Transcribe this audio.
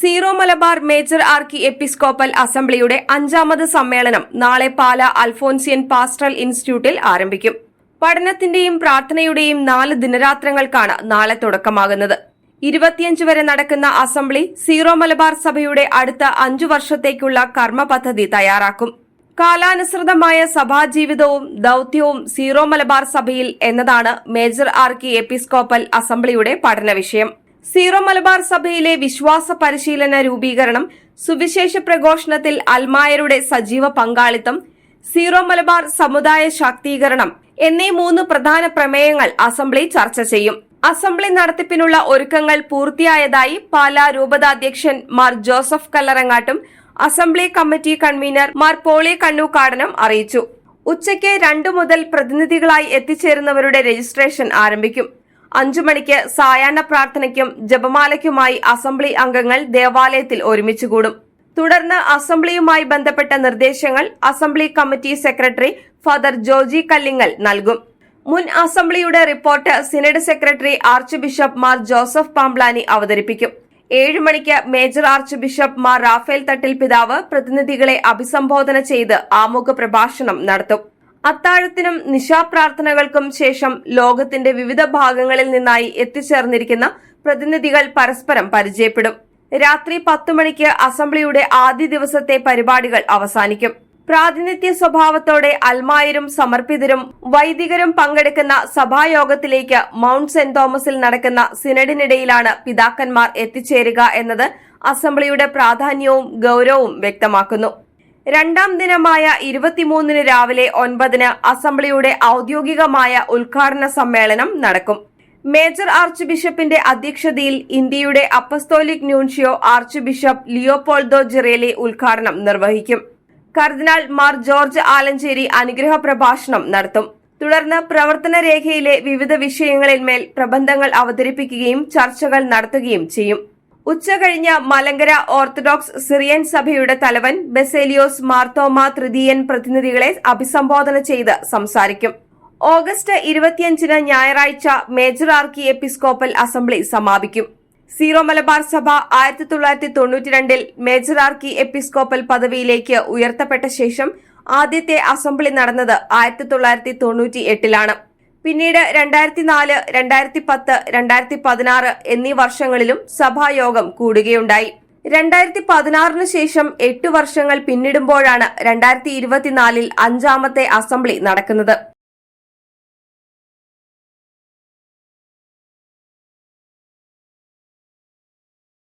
Zero Malabar major archiepiscopal അസംബ്ലിയുടെ അഞ്ചാമത് സമ്മേളനം നാളെ പാല അൽഫോൻസിയൻ പാസ്റ്ററൽ ഇൻസ്റ്റിറ്റ്യൂട്ടിൽ ആരംഭിക്കും. പഠനത്തിന്റെയും പ്രാർത്ഥനയുടെയും നാല് ദിനരാത്രങ്ങൾക്കാണ് നാളെ തുടക്കമാകുന്നത്. ഇരുപത്തിയഞ്ച് വരെ നടക്കുന്ന അസംബ്ലി സീറോ മലബാർ സഭയുടെ അടുത്ത അഞ്ചു വർഷത്തേക്കുള്ള കർമ്മ പദ്ധതി തയ്യാറാക്കും. കാലാനുസൃതമായ സഭാജീവിതവും ദൌത്യവും സീറോ മലബാർ സഭയിൽ എന്നതാണ് മേജർ ആർക്കി എപ്പിസ്കോപ്പൽ അസംബ്ലിയുടെ പഠന വിഷയം സീറോ മലബാർ സഭയിലെ വിശ്വാസ പരിശീലന രൂപീകരണം സുവിശേഷ പ്രഘോഷണത്തിൽ അൽമായരുടെ സജീവ പങ്കാളിത്തം സീറോ മലബാർ സമുദായ ശാക്തീകരണം എന്നീ മൂന്ന് പ്രധാന പ്രമേയങ്ങൾ അസംബ്ലി ചർച്ച ചെയ്യും. അസംബ്ലി നടത്തിപ്പിനുള്ള ഒരുക്കങ്ങൾ പൂർത്തിയായതായി പാലാ രൂപതാധ്യക്ഷൻ Mar Joseph കല്ലറങ്ങാട്ടും assembly committee convener Mar Poly കണ്ണൂക്കാടനും അറിയിച്ചു. ഉച്ചയ്ക്ക് രണ്ടു മുതൽ പ്രതിനിധികളായി എത്തിച്ചേരുന്നവരുടെ രജിസ്ട്രേഷൻ ആരംഭിക്കും. അഞ്ചു മണിക്ക് സായാഹ്ന പ്രാർത്ഥനയ്ക്കും ജപമാലയ്ക്കുമായി അസംബ്ലി അംഗങ്ങൾ ദേവാലയത്തിൽ ഒരുമിച്ച് കൂടും. തുടർന്ന് അസംബ്ലിയുമായി ബന്ധപ്പെട്ട നിർദ്ദേശങ്ങൾ assembly committee secretary father Joji Kallingal നൽകും. മുൻ അസംബ്ലിയുടെ report synod secretary archbishop Mar Joseph Pamplany അവതരിപ്പിക്കും. ഏഴു മണിക്ക് major archbishop Mar Rafale Thattil പിതാവ് പ്രതിനിധികളെ അഭിസംബോധന ചെയ്ത് ആമുഖ പ്രഭാഷണം നടത്തും. അത്താഴത്തിനും നിശാപ്രാർത്ഥനകൾക്കും ശേഷം ലോകത്തിന്റെ വിവിധ ഭാഗങ്ങളിൽ നിന്നായി എത്തിച്ചേർന്നിരിക്കുന്ന പ്രതിനിധികൾ പരസ്പരം പരിചയപ്പെടും. രാത്രി പത്തു മണിക്ക് അസംബ്ലിയുടെ ആദ്യ ദിവസത്തെ പരിപാടികൾ അവസാനിക്കും. പ്രാതിനിധ്യ സ്വഭാവത്തോടെ അൽമായരും സമർപ്പിതരും വൈദികരും പങ്കെടുക്കുന്ന സഭായോഗത്തിലേക്ക് മൗണ്ട് സെന്റ് തോമസിൽ നടക്കുന്ന സിനഡിനിടയിലാണ് പിതാക്കന്മാർ എത്തിച്ചേരുക എന്നത് അസംബ്ലിയുടെ പ്രാധാന്യവും ഗൌരവവും വ്യക്തമാക്കുന്നു. രണ്ടാം ദിനമായ ഇരുപത്തിമൂന്നിന് രാവിലെ ഒൻപതിന് അസംബ്ലിയുടെ ഔദ്യോഗികമായ ഉദ്ഘാടന സമ്മേളനം നടക്കും. മേജർ ആർച്ച് ബിഷപ്പിന്റെ അധ്യക്ഷതയിൽ ഇന്ത്യയുടെ apostolic nuncio archbishop Leopoldo Girelli ഉദ്ഘാടനം നിർവഹിക്കും. കർദിനാൾ മാർ ജോർജ് ആലഞ്ചേരി അനുഗ്രഹ പ്രഭാഷണം നടത്തും. തുടർന്ന് പ്രവർത്തന രേഖയിലെ വിവിധ വിഷയങ്ങളിന്മേൽ പ്രബന്ധങ്ങൾ അവതരിപ്പിക്കുകയും ചർച്ചകൾ നടത്തുകയും ചെയ്യും. ഉച്ചകഴിഞ്ഞ് മലങ്കര ഓർത്തഡോക്സ് സിറിയൻ സഭയുടെ തലവൻ ബെസേലിയോസ് മാർത്തോമ തൃതീയൻ പ്രതിനിധികളെ അഭിസംബോധന ചെയ്ത് സംസാരിക്കും. ഓഗസ്റ്റ് ഇരുപത്തിയഞ്ചിന് ഞായറാഴ്ച മേജർ ആർക്കി എപ്പിസ്കോപ്പൽ അസംബ്ലി സമാപിക്കും. സീറോ മലബാർ സഭ ആയിരത്തി തൊള്ളായിരത്തി തൊണ്ണൂറ്റിരണ്ടിൽ മേജർ ആർക്കി എപ്പിസ്കോപ്പൽ പദവിയിലേക്ക് ഉയർത്തപ്പെട്ട ശേഷം ആദ്യത്തെ അസംബ്ലി നടന്നത് ആയിരത്തി തൊള്ളായിരത്തി തൊണ്ണൂറ്റി എട്ടിലാണ് പിന്നീട് രണ്ടായിരത്തി നാല് രണ്ടായിരത്തി പത്ത് രണ്ടായിരത്തി പതിനാറ് എന്നീ വർഷങ്ങളിലും സഭായോഗം കൂടുകയുണ്ടായി. രണ്ടായിരത്തി പതിനാറിന് ശേഷം എട്ടു വർഷങ്ങൾ പിന്നിടുമ്പോഴാണ് രണ്ടായിരത്തി ഇരുപത്തിനാലിൽ അഞ്ചാമത്തെ അസംബ്ലി നടക്കുന്നത്.